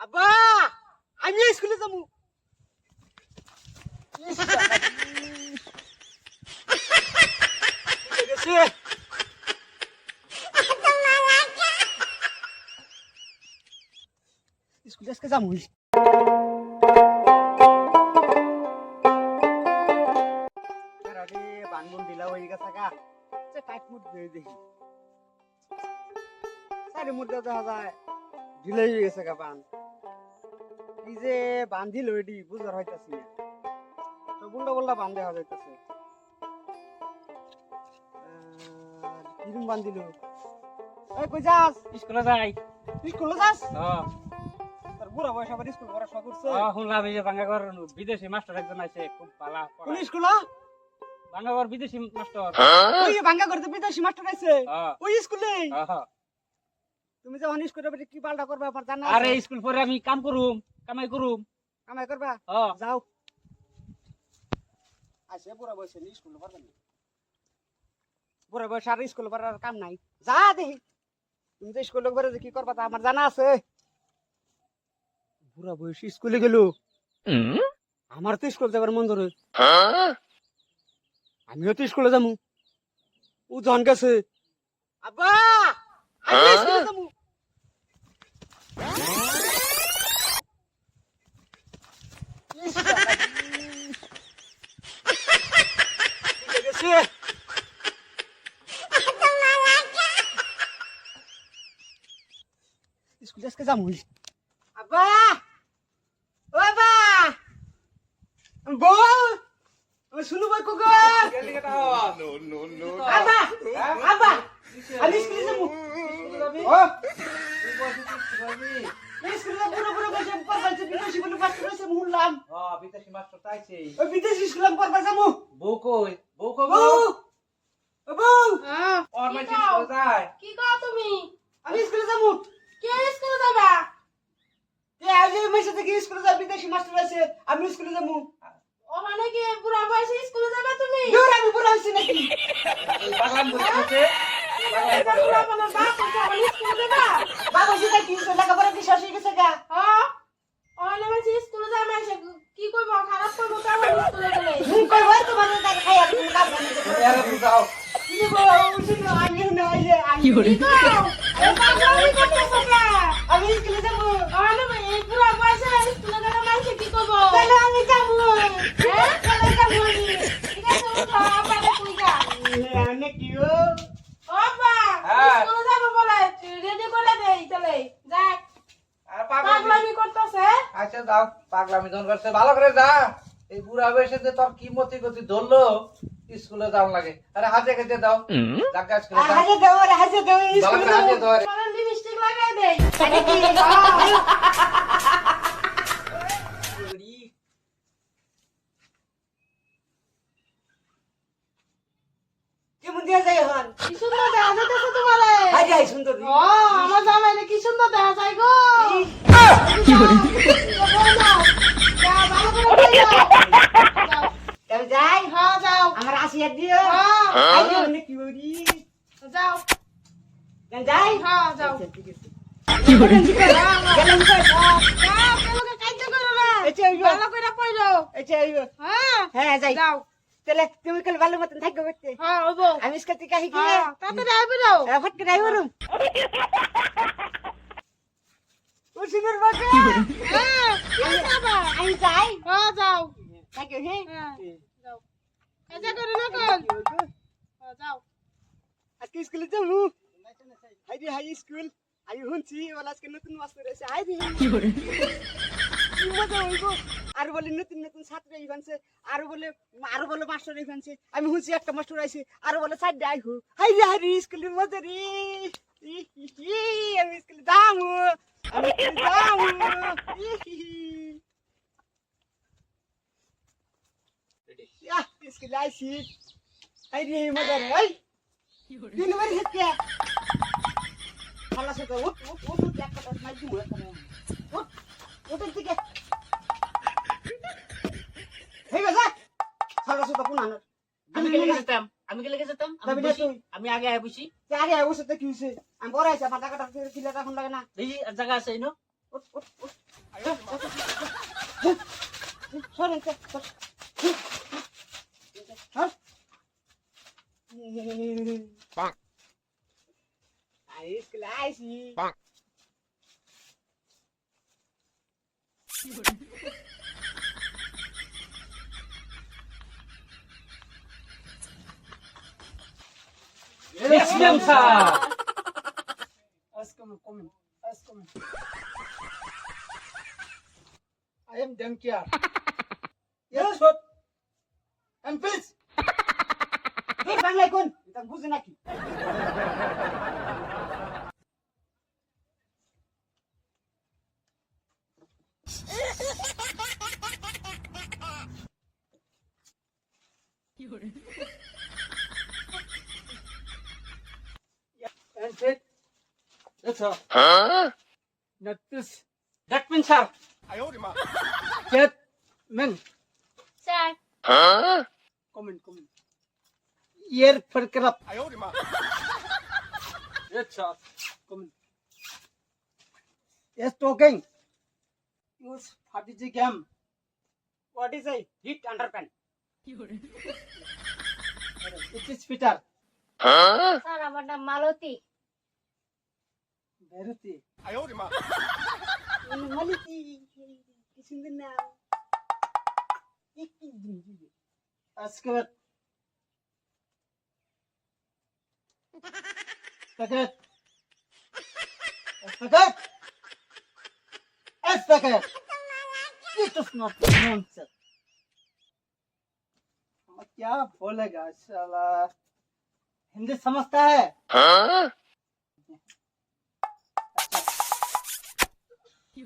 আব্বা আমি স্কুলে যাব। স্কুলে আজকে যাব। আরে ঢিলা হয়ে গেছে গা। সে টাইট মুট দিয়ে দেখি। দেখা যায়। ঢিলা হয়ে গেছে গা কি যে বান্ধিল বুঝার হইতাছি না। তো বুল্লা বুল্লা বান দেখা যাইতাছে। কিরম বান্ধিল এই কই যাস? স্কুলে যাই। স্কুলে যাস? হ্যাঁ। তোর বুড়া বয়স আবার স্কুল পড়া শখ করছে শুনলাম এই যে বাঙ্গাগর বিদেশি মাস্টার একজন আছে খুব কোন স্কুল? বাঙ্গাগর বিদেশি মাস্টার। ওই ভাঙ্গা করতে বিদেশি মাস্টার আছে। হ্যাঁ, ওই স্কুলে? হ্যাঁ। তুমি যখন স্কুলে কি পাল্টা করবে আমার জানা আরে স্কুল পরে আমি কাম করুম। কামাই করুম। কামাই করবা? হ্যাঁ যাও। আসে বুড়া বয়সে নি স্কুল পারবে না? বুড়া বয়সে আর স্কুল পড়ার কাম নাই। যা দেখি। তুমি তো স্কুলে পরে কি করবা তা আমার জানা আছে। বুড়া বয়সে স্কুলে গেল। আমার তো স্কুল যাবার মন ধরে। আমিও তো স্কুলে যাব ও জন গেছে। আব্বা! আমি স্কুলে যাব ইস, বাবা, ইস। উঠে গেছে। স্কুলে আজকে যাব আব্বা! ও আব্বা! বউ! ও শুনু বই কোকো আব্বা! আব্বা! আমি স্কুলে বলে বিদেশি মাস্টার তাইছে ওই বিদেশি স্কুলে পর যাব। বউ কই? বউ কই বউ! বউ! হ্যাঁ, ওর কি স্কুলে যায়। কি কও তুমি? আমি স্কুলে যাব। কে স্কুলে যাবা? এ আজ এই মেসে থেকে স্কুলে যাব বিদেশি মাস্টার আছে আমি স্কুলে যাব। ও মানে কি বুড়া বয়সে স্কুলে যাবা তুমি? দূর আমি বুড়া হইছি নাকি? বাগান বসে স্কুলে যাবা? বাবা সেটা কি লেখাপড়া বিশ্বাস হয়ে গেছে গা? হ্যাঁ ও মানে মানে স্কুলে যাবা এসে কি কইব? খারাপ কইব? কেমন স্কুলে গেলে তুমি কই তোমার টাকা খাই আর তুমি কাজ করতে এরা কি বলো উচিত না আমি না আইলে কি কও এ পাগলামি করতেছ কে আমি স্কুলে যাব ও মানে এই বুড়া বয়সে স্কুলে গেলে মানুষ কি কইব তাহলে আমি যাব হ্যাঁ চলে যাব ঠিক আছে উঠো আপাকে কই যা অনেক কি ও ও বা হ্যাঁ। স্কুলে যাব বলে রেডি করে দেই তাহলে যাক আর পাগলামি পাগলামি করতেছে আচ্ছা যাও পাগলামি জন করছে ভালো করে যা। এই বুড়া বয়সে যে তোর কি মতি গতি ধরলো স্কুলে যাওয়া লাগে। আরে হাতে খেতে দাও। জাগা স্কুলে যাও হাজে দাও রে হাজে দাও স্কুলে হাতে দাও মানে লিপস্টিক লাগাই দেই কি কেমন দিয়া যায় হন কি সুন্দর দেখা যাইতেছে তোমারে। সুন্দর। ও আমার জামাইলে কি সুন্দর দেখা যায় গো। কি করে যাও, ভালো করে কই যাও। যাও। যাও যাই হ্যাঁ যাও। আমার আসিয়া দিও হ্যাঁ আই অনেক কি করি যাও। যাই হ্যাঁ যাও। আচ্ছা, ঠিক আছে যাও, যাও, কেউকে কাইতে করো না। এই যে আইবো। ভালো করে পড়ো আচ্ছা আইবো হ্যাঁ হ্যাঁ যাই যাও তাহলে তুমি কাল ভালো মতন থাকবে করতে হ্যাঁ ওবো আমি স্কাতি কাহি কি হ্যাঁ তাড়াতাড়ি আইবো যাও ফট করে আইবো রুম ও সিনুর বাবা কি যাবা আমি যাই হ্যাঁ যাও থাকো হ্যাঁ যাও কাজা করো না কোন যাও আজকে স্কুলে যাব হাই রে হাই স্কুল আমি শুনছি ওলা আজকে নতুন মাস্টার এসে হাই রে মজা হইব আর বলে নতুন নতুন ছাত্র ইভানছে আর বলে আর বলে মাস্টার ইভানছে আমি শুনছি একটা মাস্টার আইছে আর বলে সাইড আই হু। হাই রে হাই রে স্কুলের মজা রে আমি স্কুলে যাব আমি স্কুলে যাব ই, হি, হি। ইয়াহ, স্কুলে আইছি হাই রে মজা রে হাই দিন বাড়ি হেঁটে খালাস হতে উঠ উঠ উঠ উঠ একটা কথা আমি আগে আয় বসি। আগে আয় বসে তো কি আমি বড় আছি আমার টাকাটা কিলে এখন লাগে না। জায়গা আছে উঠ উঠ সরেন সর, আইসি Yes, ma'am, sir. Ask him, come in. Ask him. I am Demkiar. yes, sir. And please. এই বাংলায় কোন এটা বুঝে নাকি છો નત્રીસ ડટમિન સર ચેત main sir comment comment year ફરકરપ red sir comment yes talking use Hadiji gam. What is a heat underpants? it is fitter. Huh? Sir, I want a Maruti. Bharuti. মালিকি কি সুন্দর না কি Ask her. Packet. Packet. Yes, packet. It is not nonsense. अब क्या बोलेगा साला हिंदी समझता है I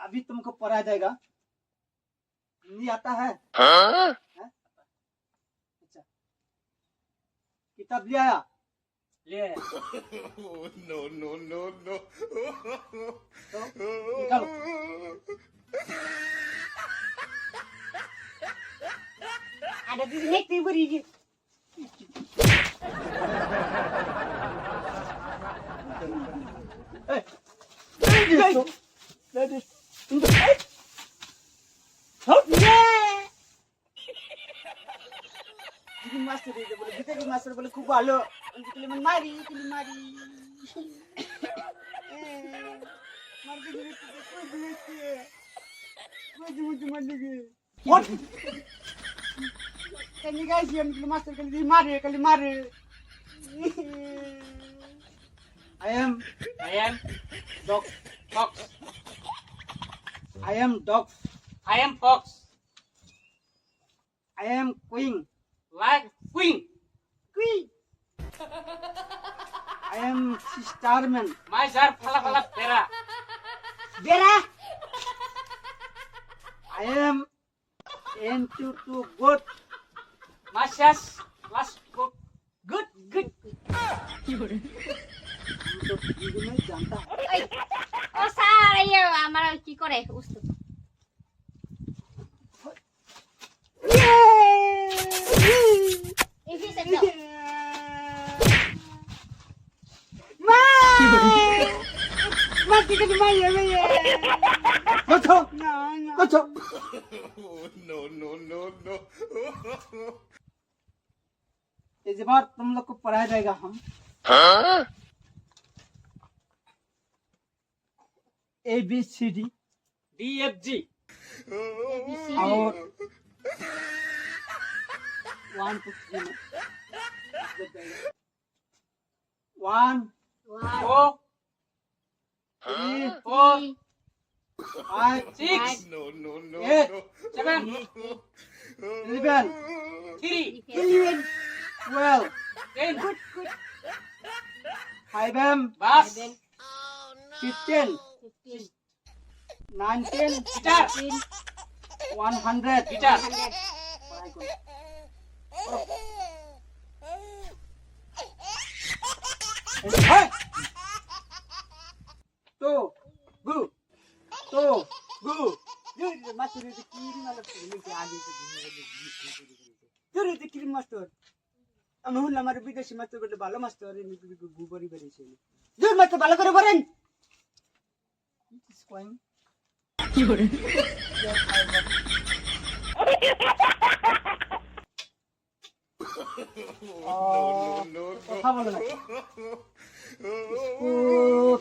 अभी तुमको पढ़ाया जाएगा। हिंदी आता है। हाँ? अच्छा। किताब ले आया? ले। No no no no. तो निकालो। अरे this next video What? Kan ni guys yang kalian master kalian di mari, kalian mari. I am I am dog. Fox. I am dog. I am Fox. I am queen. Like Queen. Kui, I am starman. My sir, phala phala pera. bera. I am into to. My sis, last book. Good, good. हम तो हिंदी में जानता है ওই ও sir এই আমার কি করে উস্তো এই যে sir Mati ka naman yan, yan. Goto! No, no. Goto! no, no, no, no. इस बार तुम लोग को पढ़ाया जाएगा हम A B C D D F G और one one four no no no eight good good five m. Bus fifteen. 19 guitar. 100 guitar. Two, go, two, go. আমি হল আমার বিদেশি মাস্টার বলে ভালো মাস্টার গুবরি বেরিয়েছিল মাস্টার ভালো করে বলেন It is fine. You're.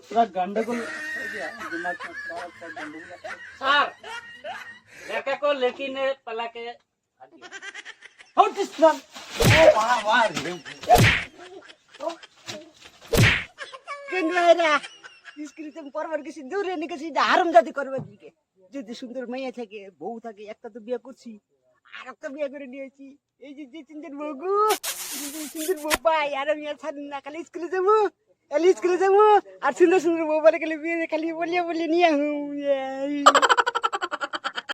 पूरा गंडगोल सर लड़का को लड़की ने पला के How this one? Oh, wow, wow. Good night. স্কুলে পরবার গেছি দূরে নিয়ে গেছি হারম জাতি করবার দিকে। যদি সুন্দর মেয়ে থাকে, বউ থাকে, একটা তো বিয়ে করছি, আর একটা বিয়ে করে নিয়েছি এই যে যে সুন্দর বউ সুন্দর বউ পাই, আর আমি আর ছাড়ি না, খালি স্কুলে যাব, খালি স্কুলে যাব, আর সুন্দর সুন্দর বউ বলে খালি বিয়ে খালি বলিয়ে বলিয়ে নিয়ে